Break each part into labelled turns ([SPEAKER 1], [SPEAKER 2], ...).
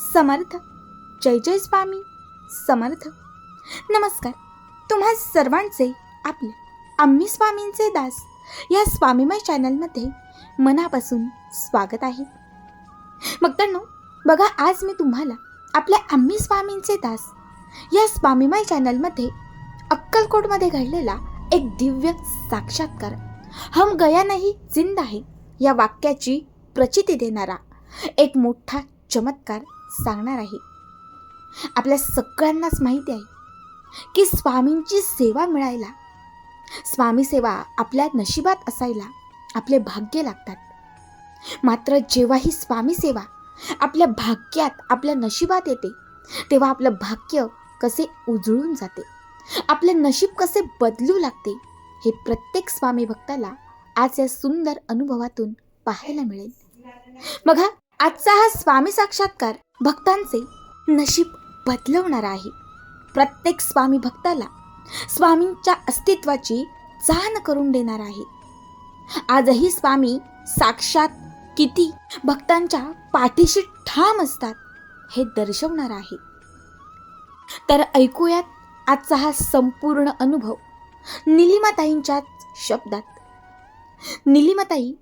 [SPEAKER 1] समर्थ. जय जय स्वामी. समर्थ. नमस्कार. तुम्हा सर्वांचे आपले आम्ही स्वामींचे दास या स्वामीमय चॅनलमध्ये मनापासून स्वागत आहे. भक्तांनो बघा आज मी तुम्हाला आपल्या आम्ही स्वामींचे दास या स्वामीमय चॅनलमध्ये अक्कलकोटमध्ये घडलेला एक दिव्य साक्षात्कार हम गया नाही जिंद आहे या वाक्याची प्रचिती देणारा एक मोठा चमत्कार सांगणार आहे. आपल्या सगळ्यांनाच माहिती आहे की स्वामींची सेवा मिळायला स्वामी सेवा आपल्या नशिबात असायला आपले भाग्य लागतात. मात्र जेव्हा ही स्वामी सेवा आपल्या भाग्यात आपल्या नशिबात येते तेव्हा आपलं भाग्य कसे उजळून जाते आपले नशीब कसे बदलू लागते हे प्रत्येक स्वामी भक्ताला आज या सुंदर अनुभवातून पाहायला मिळेल. बघा आजचा हा स्वामी साक्षात्कार भक्तांचे नशीब बदलवणार आहे. प्रत्येक स्वामी भक्ताला स्वामींच्या अस्तित्वाची जाण करून देणार आहे. आजही स्वामी साक्षात किती भक्तांच्या पाठीशी ठाम असतात हे दर्शवणार आहे. तर ऐकूयात आजचा हा संपूर्ण अनुभव निलिमाताईंच्याच शब्दात. निलिमाताई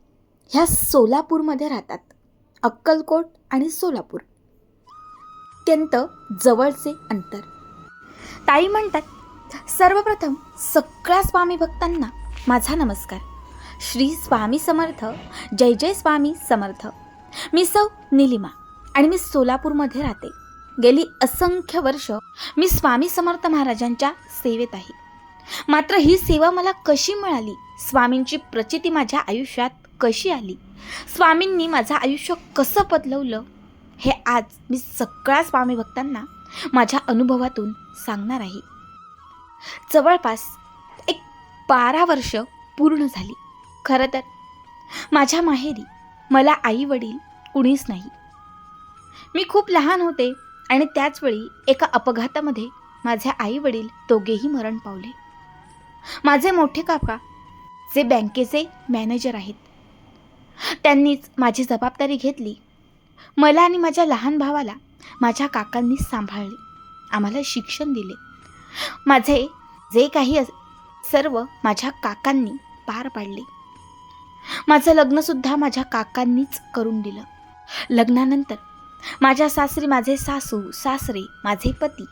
[SPEAKER 1] ह्या सोलापूरमध्ये राहतात. अक्कलकोट आणि सोलापूर. अत्यंत जवळचे अंतर. ताई म्हणतात सर्वप्रथम सगळ्या स्वामी भक्तांना माझा नमस्कार. श्री स्वामी समर्थ जय जय स्वामी समर्थ. मी सौ निलिमा आणि मी सोलापूरमध्ये राहते. गेली असंख्य वर्ष मी स्वामी समर्थ महाराजांच्या सेवेत आहे. मात्र ही सेवा मला कशी मिळाली? स्वामींची प्रचिती माझ्या आयुष्यात कशी आली? स्वामींनी माझं आयुष्य कसं बदलवलं हे आज मी सगळ्या स्वामी भक्तांना माझ्या अनुभवातून सांगणार आहे. जवळपास एक बारा वर्ष पूर्ण झाली. खरं तर माझ्या माहेरी मला आई वडील कुणीच नाही. मी खूप लहान होते आणि त्याचवेळी एका अपघातामध्ये माझे आई वडील दोघेही मरण पावले. माझे मोठे काका जे बँकेचे मॅनेजर आहेत. त्यांनीच माझी जबाबदारी घेतली. मला आणि माझ्या लहान भावाला माझ्या काकांनी सांभाळले. आम्हाला शिक्षण दिले. माझे जे काही अस- सर्व माझ्या काकांनी पार पाडले. माझं लग्नसुद्धा माझ्या काकांनीच करून दिलं. लग्नानंतर माझ्या सासरी माझे सासू सासरे माझे पती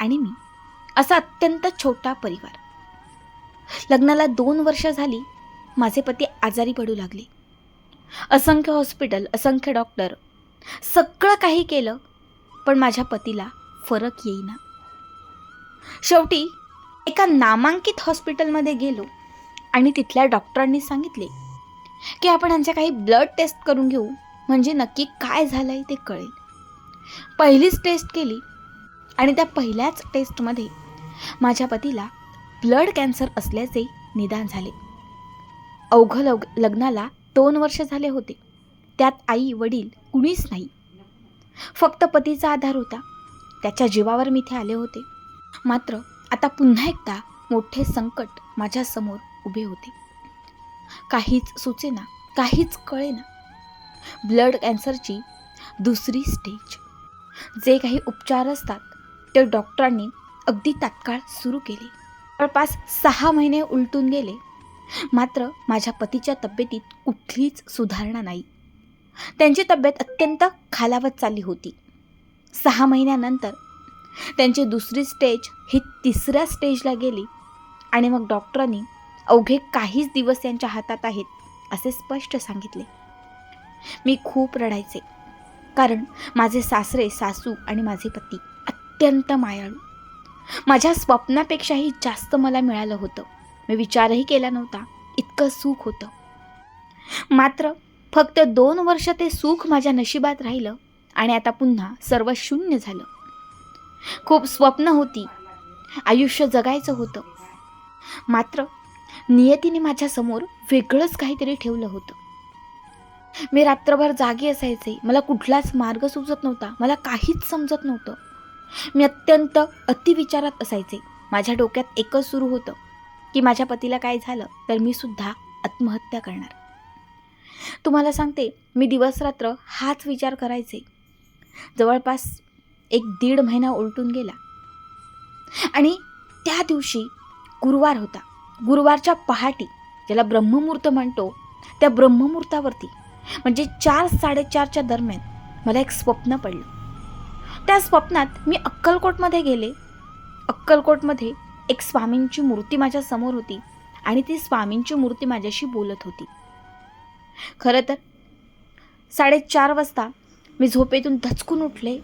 [SPEAKER 1] आणि मी असा अत्यंत छोटा परिवार. लग्नाला दोन वर्ष झाली माझे पती आजारी पडू लागले. असंख्य हॉस्पिटल असंख्य डॉक्टर. सगळं काही केलं पण माझ्या पतीला फरक येईना. शेवटी एका नामांकित हॉस्पिटलमध्ये गेलो आणि तिथल्या डॉक्टरांनी सांगितले की आपण यांच्या काही ब्लड टेस्ट करून घेऊ म्हणजे नक्की काय झालं आहे ते कळेल. पहिलीच टेस्ट केली आणि त्या पहिल्याच टेस्टमध्ये माझ्या पतीला ब्लड कॅन्सर असल्याचे निदान झाले. अवघं लग लग्नाला दोन वर्ष झाले होते. त्यात आई वडील कुणीच नाही. फक्त पतीचा आधार होता. त्याच्या जीवावर मी इथे आले होते. मात्र आता पुन्हा एकदा मोठे संकट माझ्यासमोर उभे होते. काहीच सुचेना काहीच कळेना. ब्लड कॅन्सरची दुसरी स्टेज. जे काही उपचार असतात ते डॉक्टरांनी अगदी तात्काळ सुरू केले. जवळपास सहा महिने उलटून गेले. मात्र माझ्या पतीच्या तब्येतीत कुठलीच सुधारणा नाही. त्यांची तब्येत अत्यंत खालावत चालली होती. सहा महिन्यानंतर त्यांची दुसरी स्टेज ही तिसऱ्या स्टेजला गेली आणि मग डॉक्टरांनी अवघे काहीच दिवस त्यांच्या हातात आहेत असे स्पष्ट सांगितले. मी खूप रडायचे कारण माझे सासरे सासू आणि माझे पती अत्यंत मायाळू. माझ्या स्वप्नापेक्षाही जास्त मला मिळालं होतं. मी विचारही केला नव्हता. इतकं सुख होतं. मात्र फक्त दोन वर्ष ते सुख माझ्या नशिबात राहिलं आणि आता पुन्हा सर्व शून्य झालं. खूप स्वप्न होती. आयुष्य जगायचं होतं. मात्र नियतीने माझ्यासमोर वेगळंच काहीतरी ठेवलं होतं. मी रात्रभर जागी असायचे. मला कुठलाच मार्ग सुचत नव्हता. मला काहीच समजत नव्हतं. मी अत्यंत अतिविचारात असायचे. माझ्या डोक्यात एकच सुरू होतं. की माझ्या पतीला काय झालं तर मी सुद्धा आत्महत्या करणार. तुम्हाला सांगते मी दिवसरात्र हाच विचार करायचे. जवळपास एक दीड महिना उलटून गेला. आणि त्या दिवशी गुरुवार होता. गुरुवारच्या पहाटी ज्याला ब्रह्ममुहूर्त म्हणतो त्या ब्रह्ममुहूर्तावरती म्हणजे चार साडेचारच्या दरम्यान मला एक स्वप्न पडलं. त्या स्वप्नात मी अक्कलकोटमध्ये गेले. अक्कलकोटमध्ये एक स्वामींची मूर्ती माझ्यासमोर होती आणि ती स्वामींची मूर्ती माझ्याशी बोलत होती. खरं तर साडेचार वाजता मी झोपेतून धचकून उठले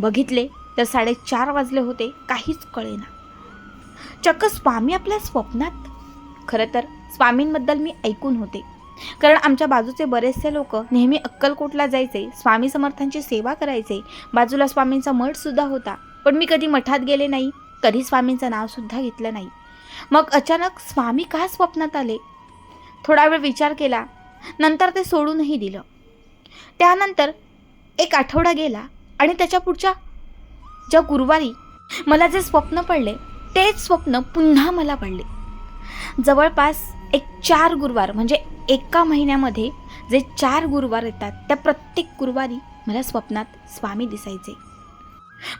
[SPEAKER 1] बघितले तर साडेचार वाजले होते काहीच कळेना. चक्क स्वामी आपल्या स्वप्नात? खरं तर स्वामींबद्दल मी ऐकून होते. कारण आमच्या बाजूचे बरेचसे लोक नेहमी अक्कलकोटला जायचे स्वामी समर्थांची सेवा करायचे बाजूला स्वामींचा मठसुद्धा होता. पण मी कधी मठात गेले नाही. कधी स्वामींचं नावसुद्धा घेतलं नाही. मग अचानक स्वामी का स्वप्नात आले? थोडा वेळ विचार केला नंतर ते सोडूनही दिलं. त्यानंतर एक आठवडा गेला आणि त्याच्या पुढच्या ज्या गुरुवारी मला जे स्वप्न पडले तेच स्वप्न पुन्हा मला पडले. जवळपास एक चार गुरुवार म्हणजे एका महिन्यामध्ये जे चार गुरुवार येतात त्या प्रत्येक गुरुवारी मला स्वप्नात स्वामी दिसायचे.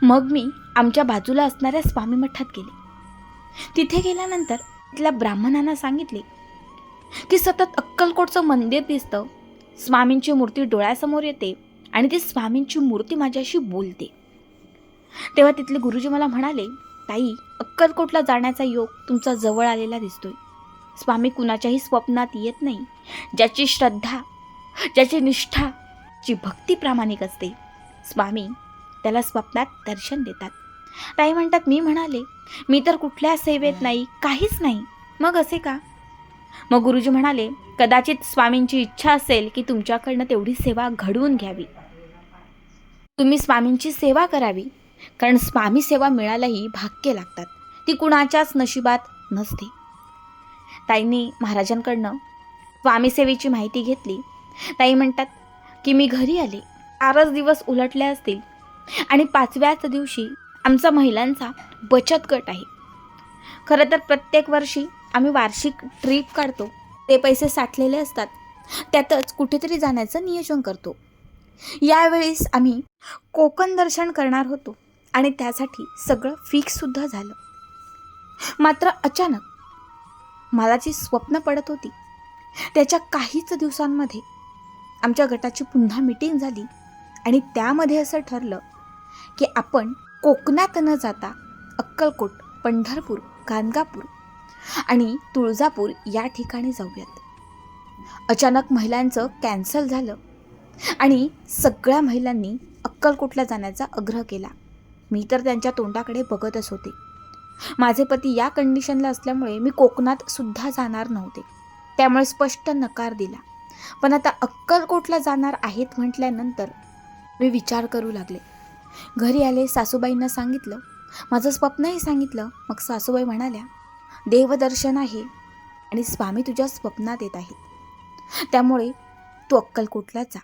[SPEAKER 1] मग मी आमच्या बाजूला असणाऱ्या स्वामी मठात गेले. तिथे गेल्यानंतर तिथल्या ब्राह्मणांना सांगितले की सतत अक्कलकोटचं मंदिर दिसतं. स्वामींची मूर्ती डोळ्यासमोर येते आणि ती स्वामींची मूर्ती माझ्याशी बोलते. तेव्हा तिथले गुरुजी मला म्हणाले ताई अक्कलकोटला जाण्याचा योग तुमचा जवळ आलेला दिसतोय. स्वामी कुणाच्याही स्वप्नात येत नाही. ज्याची श्रद्धा ज्याची निष्ठा जी भक्ती प्रामाणिक असते स्वामी त्याला स्वप्नात दर्शन देतात. ताई म्हणतात मी म्हणाले मी तर कुठल्या सेवेत नाही काहीच नाही. मग असे का? मग गुरुजी म्हणाले कदाचित स्वामींची इच्छा असेल की तुमच्याकडनं तेवढी सेवा घडवून घ्यावी. तुम्ही स्वामींची सेवा करावी कारण स्वामी सेवा मिळायलाही भाग्य लागतात. ती कुणाच्याच नशिबात नसते. ताईंनी महाराजांकडनं स्वामीसेवेची माहिती घेतली. ताई म्हणतात की मी घरी आले. चारच दिवस उलटले असतील आणि पाचव्याच दिवशी आमचा महिलांचा बचत गट आहे. खरं तर प्रत्येक वर्षी आम्ही वार्षिक ट्रीप काढतो. ते पैसे साठलेले असतात. त्यातच कुठेतरी जाण्याचं नियोजन करतो. यावेळेस आम्ही कोकण दर्शन करणार होतो आणि त्यासाठी सगळं फिक्ससुद्धा झालं. मात्र अचानक मला जी स्वप्न पडत होती. त्याच्या काहीच दिवसांमध्ये आमच्या गटाची पुन्हा मिटिंग झाली आणि त्यामध्ये असं ठरलं की आपण कोकणात न जाता अक्कलकोट पंढरपूर गाणगापूर आणि तुळजापूर या ठिकाणी जाऊयात. अचानक महिलांचं कॅन्सल झालं आणि सगळ्या महिलांनी अक्कलकोटला जाण्याचा आग्रह केला. मी तर त्यांच्या तोंडाकडे बघतच होते. माझे पती या कंडिशनला असल्यामुळे मी कोकणात सुद्धा जाणार नव्हते. त्यामुळे स्पष्ट नकार दिला. पण आता अक्कलकोटला जाणार आहेत म्हटल्यानंतर मी विचार करू लागले. घरी आले सासूबाईंना सांगितलं. माझं स्वप्नही सांगितलं. मग सासूबाई म्हणाल्या देवदर्शन आहे आणि स्वामी तुझ्या स्वप्नात येत आहेत. त्यामुळे तू अक्कलकोटला जा.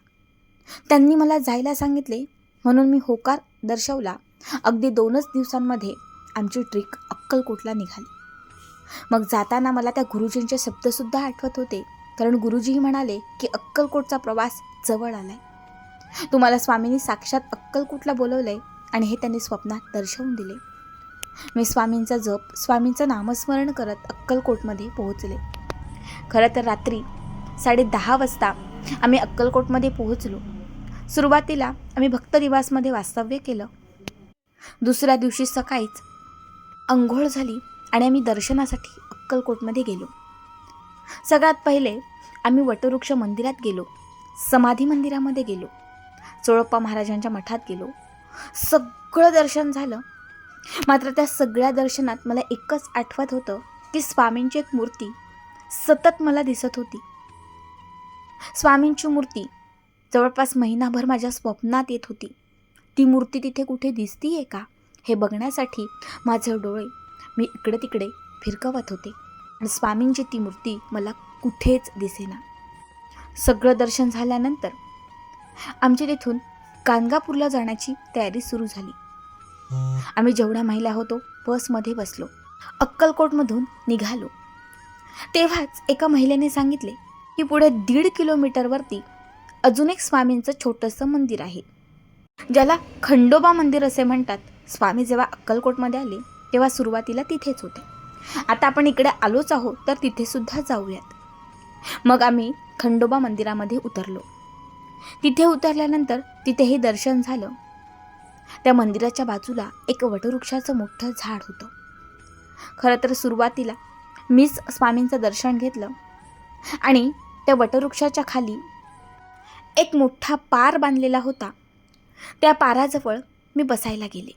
[SPEAKER 1] त्यांनी मला जायला सांगितले. म्हणून मी होकार दर्शवला. अगदी दोनच दिवसांमध्ये आमची ट्रिक अक्कलकोटला निघाली. मग जाताना मला त्या गुरुजींचे शब्दसुद्धा आठवत होते. कारण गुरुजीही म्हणाले की अक्कलकोटचा प्रवास जवळ आलाय. तुम्हाला स्वामींनी साक्षात अक्कलकोटला बोलवलंय? आणि हे त्यांनी स्वप्नात दर्शवून दिले. मी स्वामींचा जप स्वामींचं नामस्मरण करत अक्कलकोटमध्ये पोहोचले. खरं तर रात्री साडे दहा वाजता आम्ही अक्कलकोटमध्ये पोहोचलो. सुरुवातीला आम्ही भक्तनिवासमध्ये वास्तव्य केलं. दुसऱ्या दिवशी सकाळीच अंघोळ झाली आणि आम्ही दर्शनासाठी अक्कलकोटमध्ये गेलो. सगळ्यात पहिले आम्ही वटवृक्ष मंदिरात गेलो. समाधी मंदिरामध्ये गेलो. चोळप्पा महाराजांच्या मठात गेलो. सगळं दर्शन झालं. मात्र त्या सगळ्या दर्शनात मला एकच आठवत होतं की स्वामींची एक मूर्ती सतत मला दिसत होती. स्वामींची मूर्ती जवळपास महिनाभर माझ्या स्वप्नात येत होती. ती मूर्ती तिथे कुठे दिसतीये का हे बघण्यासाठी माझे डोळे मी इकडे तिकडे फिरकवत होते. आणि स्वामींची ती मूर्ती मला कुठेच दिसेना. सगळं दर्शन झाल्यानंतर आमची तिथून गाणगापूरला जाण्याची तयारी सुरू झाली. आम्ही जेवढ्या महिला होतो बसमध्ये बसलो. अक्कलकोटमधून निघालो. तेव्हाच एका महिलेने सांगितले की पुढे दीड किलोमीटरवरती अजून एक स्वामींचं छोटंसं मंदिर आहे. ज्याला खंडोबा मंदिर असे म्हणतात. स्वामी जेव्हा अक्कलकोटमध्ये आले तेव्हा सुरुवातीला तिथेच होते. आता आपण इकडे आलोच आहोत तर तिथे सुद्धा जाऊयात. मग आम्ही खंडोबा मंदिरामध्ये उतरलो. तिथे उतरल्यानंतर तिथेही दर्शन झालं. त्या मंदिराच्या बाजूला एक वटवृक्षाचं मोठं झाड होतं. खरं तर सुरुवातीला मीच स्वामींचं दर्शन घेतलं आणि त्या वटवृक्षाच्या खाली एक मोठा पार बांधलेला होता. त्या पाराजवळ मी बसायला गेले.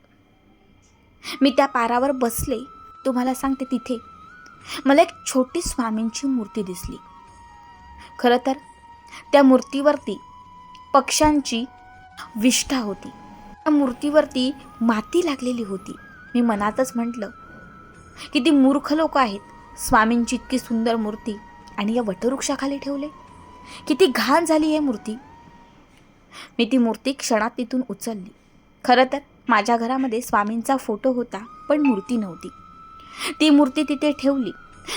[SPEAKER 1] मी त्या पारावर बसले. तुम्हाला सांगते तिथे मला एक छोटी स्वामींची मूर्ती दिसली. खरं तर त्या मूर्तीवरती पक्ष्यांची विष्ठा होती. त्या मूर्तीवरती माती लागलेली होती. मी मनातच म्हटलं किती मूर्ख लोक आहेत. स्वामींची इतकी सुंदर मूर्ती आणि या वटवृक्षाखाली ठेवले. किती घाण झाली आहे मूर्ती. मी ती मूर्ती क्षणात तिथून उचलली. खरं तर माझ्या घरामध्ये स्वामींचा फोटो होता पण मूर्ती नव्हती. ती मूर्ती तिथे ठेवली.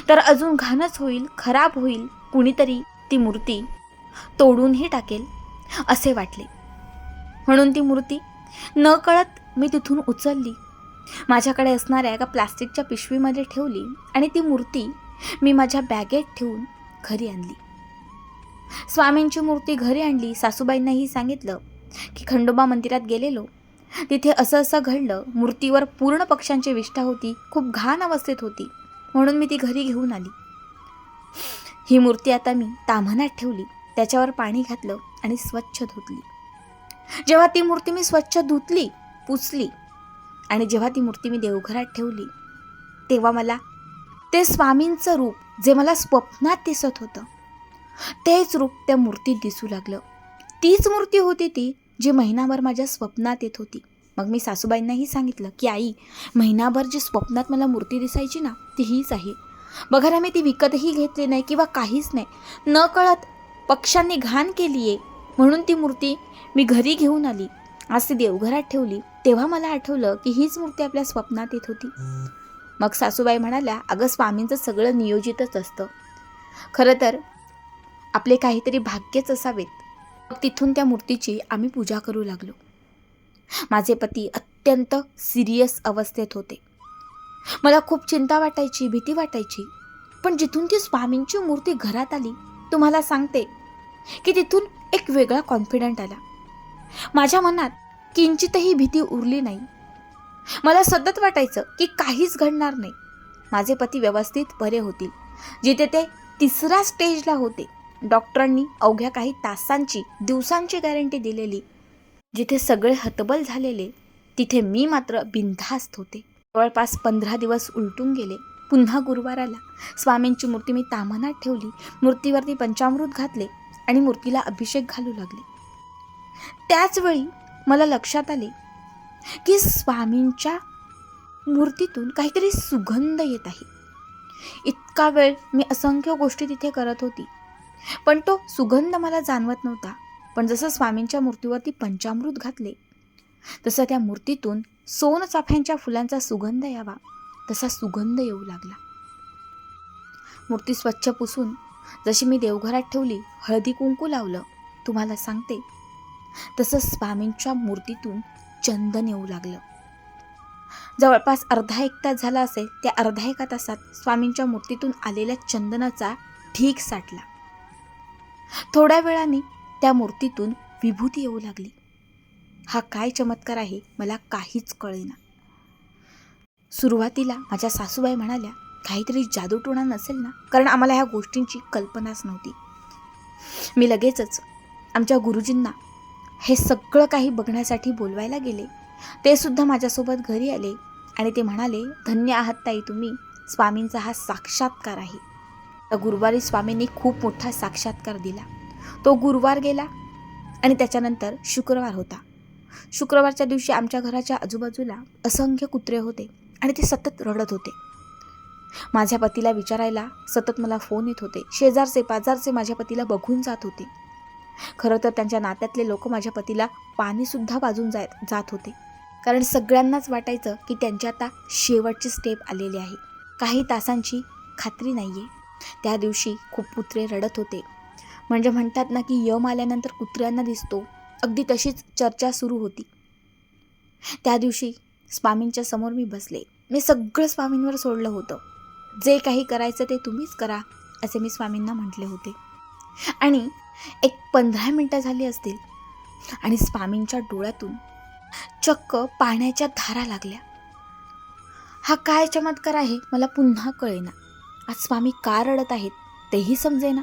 [SPEAKER 1] तर अजून घाणच होईल खराब होईल कुणीतरी ती मूर्ती तोडूनही टाकेल. असे वाटले. म्हणून ती मूर्ती न कळत मी तिथून उचलली. माझ्याकडे असणाऱ्या एका प्लास्टिकच्या पिशवीमध्ये ठेवली आणि ती मूर्ती मी माझ्या बॅगेत ठेवून घरी आणली. स्वामींची मूर्ती घरी आणली सासूबाईंनाही सांगितलं की खंडोबा मंदिरात गेलेलो. तिथे असं असं घडलं मूर्तीवर पूर्ण पक्ष्यांची विष्ठा होती खूप घाण अवस्थेत होती म्हणून मी ती घरी घेऊन आली. ही मूर्ती आता मी ताम्हणात ठेवली. त्याच्यावर पाणी घातलं आणि स्वच्छ धुतली. जेव्हा ती मूर्ती मी स्वच्छ धुतली पुसली आणि जेव्हा ती मूर्ती मी देवघरात ठेवली तेव्हा मला ते स्वामींचं रूप जे मला स्वप्नात दिसत होतं तेच रूप त्या मूर्तीत दिसू लागलं. तीच मूर्ती होती ती जी महिनाभर माझ्या स्वप्नात येत होती. मग मी सासूबाईंनाही सांगितलं की आई महिनाभर जी स्वप्नात मला मूर्ती दिसायची ना ती हीच आहे. बघा ना मी ती विकतही घेतली नाही किंवा काहीच नाही. न कळत पक्ष्यांनी घाण केली आहे. म्हणून ती मूर्ती मी घरी घेऊन आली. आज ती देवघरात ठेवली. तेव्हा मला आठवलं की हीच मूर्ती आपल्या स्वप्नात येत होती. मग सासूबाई म्हणाल्या अगं स्वामींचं सगळं नियोजितच असतं. खरं तर आपले काहीतरी भाग्यच असावेत. मग तिथून त्या मूर्तीची आम्ही पूजा करू लागलो. माझे पती अत्यंत सिरियस अवस्थेत होते. मला खूप चिंता वाटायची भीती वाटायची. पण जिथून ती स्वामींची मूर्ती घरात आली तुम्हाला सांगते की तिथून एक वेगळा कॉन्फिडंट आला. माझ्या मनात किंचितही भीती उरली नाही. मला सतत वाटायचं की काहीच घडणार नाही. माझे पती व्यवस्थित बरे होतील. जिथे ते तिसऱ्या स्टेजला होते. डॉक्टरांनी अवघ्या काही तासांची दिवसांची गॅरंटी दिलेली. जिथे सगळे हतबल झालेले तिथे मी मात्र बिनधास्त होते. जवळपास पंधरा दिवस उलटून गेले. पुन्हा गुरुवाराला स्वामींची मूर्ती मी तामनात ठेवली. मूर्तीवरती पंचामृत घातले. आणि मूर्तीला अभिषेक घालू लागले. त्याचवेळी मला लक्षात आले की स्वामींच्या मूर्तीतून काहीतरी सुगंध येत आहे. इतका वेळ मी असंख्य गोष्टी तिथे करत होती पण तो सुगंध मला जाणवत नव्हता. पण जसं स्वामींच्या मूर्तीवरती पंचामृत घातले तसं त्या मूर्तीतून सोन चाफ्यांच्या फुलांचा सुगंध यावा तसा सुगंध येऊ लागला. मूर्ती स्वच्छ पुसून जशी मी देवघरात ठेवली हळदी कुंकू लावलं तुम्हाला सांगते. तसं स्वामींच्या मूर्तीतून चंदन येऊ लागलं. जवळपास अर्धा एक तास झाला असेल त्या अर्धा एका तासात स्वामींच्या मूर्तीतून आलेल्या चंदनाचा ठीक साठला. थोड्या वेळाने त्या मूर्तीतून विभूती येऊ लागली. हा काय चमत्कार आहे मला काहीच कळेना. सुरुवातीला माझ्या सासूबाई म्हणाल्या काहीतरी जादूटोणा नसेल ना? कारण आम्हाला ह्या गोष्टींची कल्पनाच नव्हती. मी लगेचच आमच्या गुरुजींना हे सगळं काही बघण्यासाठी बोलवायला गेले. ते सुद्धा माझ्यासोबत घरी आले आणि ते म्हणाले धन्य आहात ताई तुम्ही. स्वामींचा हा साक्षात्कार आहे. त्या गुरुवारी स्वामींनी खूप मोठा साक्षात्कार दिला. तो गुरुवार गेला आणि त्याच्यानंतर शुक्रवार होता. शुक्रवारच्या दिवशी आमच्या घराच्या आजूबाजूला असंख्य कुत्रे होते आणि ते सतत रडत होते. माझ्या पतीला विचारायला सतत मला फोन येत होते. शेजारचे पाजारचे माझ्या पतीला बघून जात होते. खरं तर त्यांच्या नात्यातले लोक माझ्या पतीला पाणीसुद्धा वाजून जात जात होते. कारण सगळ्यांनाच वाटायचं की त्यांची आता शेवटची स्टेप आलेली आहे. काही तासांची खात्री नाही आहे त्या दिवशी खूप कुत्रे रडत होते. म्हणजे म्हणतात ना की यम आल्यानंतर कुत्र्यांना दिसतो. अगदी तशीच चर्चा सुरू होती. त्या दिवशी स्वामींच्या समोर मी बसले. मी सगळं स्वामींवर सोडलं होतं. जे काही करायचं ते तुम्हीच करा असे मी स्वामींना म्हटले होते. आणि एक पंधरा मिनटं झाली असतील आणि स्वामींच्या डोळ्यातून चक्क पाण्याच्या धारा लागल्या. हा काय चमत्कार आहे मला पुन्हा कळेना. आज स्वामी का रडत आहेत तेही समजेना.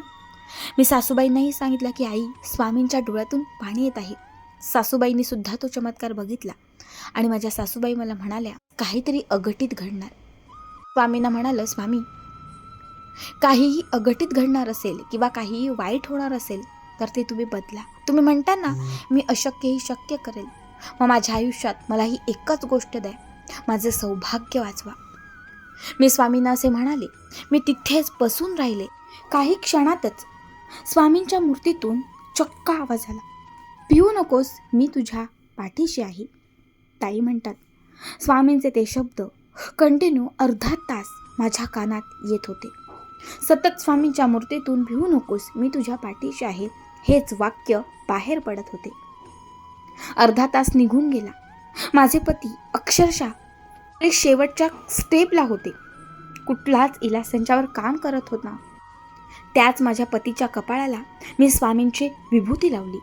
[SPEAKER 1] मी सासूबाईंनाही सांगितलं की आई स्वामींच्या डोळ्यातून पाणी येत आहे. सासूबाईंनी सुद्धा तो चमत्कार बघितला. आणि माझ्या सासूबाई मला म्हणाल्या काहीतरी अघटित घडणार. स्वामींना म्हणालं स्वामी काहीही अघटित घडणार असेल किंवा काहीही वाईट होणार असेल तर ते तुम्ही बदला. तुम्ही म्हणता ना मी अशक्यही शक्य करेल. मग माझ्या आयुष्यात मला ही एकच गोष्ट द्या. माझं सौभाग्य वाचवा. मी स्वामींना असे म्हणाले मी तिथेच बसून राहिले. काही क्षणातच स्वामींच्या मूर्तीतून चक्का आवाज आला. भिवू नकोस मी तुझ्या पाठीशी आहे. ताई म्हणतात. स्वामींचे ते शब्द कंटिन्यू अर्धा तास माझ्या कानात येत होते. सतत स्वामींच्या मूर्तीतून भिवू नकोस मी तुझ्या पाठीशी आहे हेच वाक्य बाहेर पडत होते. अर्धा तास निघून गेला. माझे पती अक्षरशः ते शेवटच्या स्टेपला होते. कुठलाच इलाज त्यांच्यावर काम करत होता. त्याच माझ्या पतीच्या कपाळाला मी स्वामींची विभूती लावली.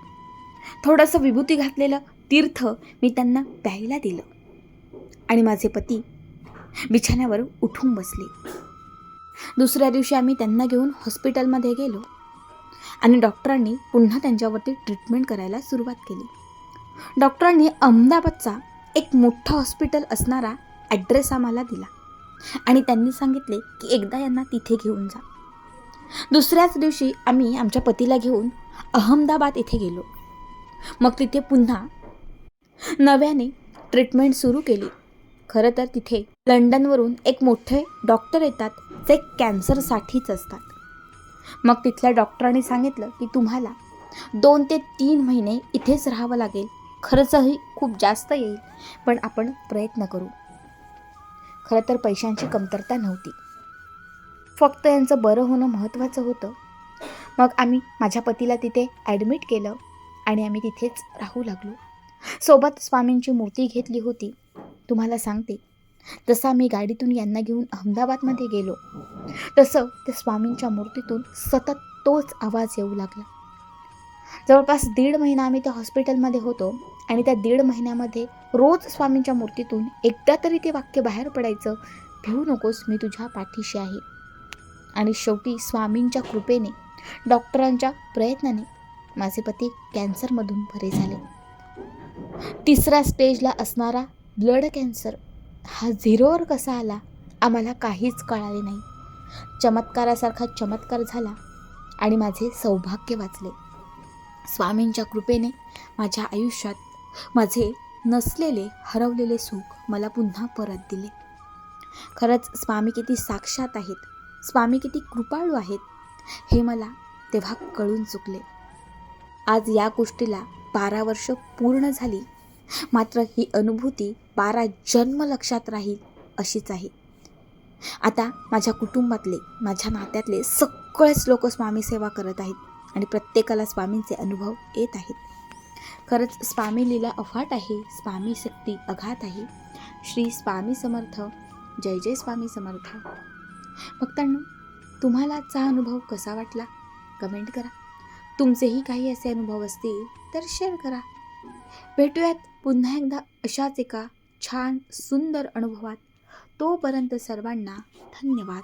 [SPEAKER 1] थोडंसं विभूती घातलेलं तीर्थ मी त्यांना प्यायला दिलं. आणि माझे पती बिछाण्यावर उठून बसले. दुसऱ्या दिवशी आम्ही त्यांना घेऊन हॉस्पिटलमध्ये गेलो आणि डॉक्टरांनी पुन्हा त्यांच्यावरती ट्रीटमेंट करायला सुरुवात केली. डॉक्टरांनी अहमदाबादचा एक मोठं हॉस्पिटल असणारा ॲड्रेस आम्हाला दिला आणि त्यांनी सांगितले की एकदा यांना तिथे घेऊन जा. दुसऱ्याच दिवशी आम्ही आमच्या पतीला घेऊन अहमदाबाद येथे गेलो. मग तिथे पुन्हा नव्याने ट्रीटमेंट सुरू केली. खरं तर तिथे लंडनवरून एक मोठे डॉक्टर येतात जे कॅन्सरसाठीच असतात. मग तिथल्या डॉक्टरांनी सांगितलं की तुम्हाला दोन ते तीन महिने इथेच राहावं लागेल. खर्चही खूप जास्त येईल पण आपण प्रयत्न करू. खरं तर पैशांची कमतरता नव्हती. फक्त यांचं बरं होणं महत्त्वाचं होतं. मग आम्ही माझ्या पतीला तिथे ॲडमिट केलं आणि आम्ही तिथेच राहू लागलो. सोबत स्वामींची मूर्ती घेतली होती. तुम्हाला सांगते. जसा आम्ही गाडीतून यांना घेऊन अहमदाबादमध्ये गेलो तसं त्या स्वामींच्या मूर्तीतून सतत तोच आवाज येऊ लागला. जवळपास दीड महिना आम्ही त्या हॉस्पिटलमध्ये होतो आणि त्या दीड महिन्यामध्ये रोज स्वामींच्या मूर्तीतून एकदा तरी ते वाक्य बाहेर पडायचं भिवू नकोस मी तुझ्या पाठीशी आहे. आणि शेवटी स्वामींच्या कृपेने डॉक्टरांच्या प्रयत्नाने माझे पती कॅन्सरमधून बरे झाले. तिसऱ्या स्टेजला असणारा ब्लड कॅन्सर हा झिरोवर कसा आला आम्हाला काहीच कळाले नाही. चमत्कारासारखा चमत्कार झाला आणि माझे सौभाग्य वाचले. स्वामींच्या कृपेने माझ्या आयुष्यात माझे नसलेले हरवलेले सुख मला पुन्हा परत दिले. खरंच स्वामी किती साक्षात आहेत स्वामी किती कृपाळू आहेत हे मला तेव्हा कळून चुकले. आज या गोष्टीला बारा वर्ष पूर्ण झाली. मात्र ही अनुभूती बारा जन्म लक्षात राहील अशीच आहे. आता माझ्या कुटुंबातले माझ्या नात्यातले सगळेच लोक स्वामी सेवा करत आहेत आणि प्रत्येकाला स्वामींचे अनुभव येत आहेत. खरंच स्वामी लीला अफाट आहे स्वामी शक्ती अघात आहे. श्री स्वामी समर्थ जय जय स्वामी समर्थ. भक्तांनो तुम्हाला चा अनुभव कसा वाटला? कमेंट करा. तुमचेही काही असे अनुभव असतील तर शेअर करा. भेटूयात पुन्हा एकदा अशाच एका छान सुंदर अनुभवात. तोपर्यंत सर्वांना धन्यवाद.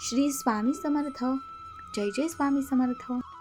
[SPEAKER 1] श्री स्वामी समर्थ. जय जय स्वामी समर्थ.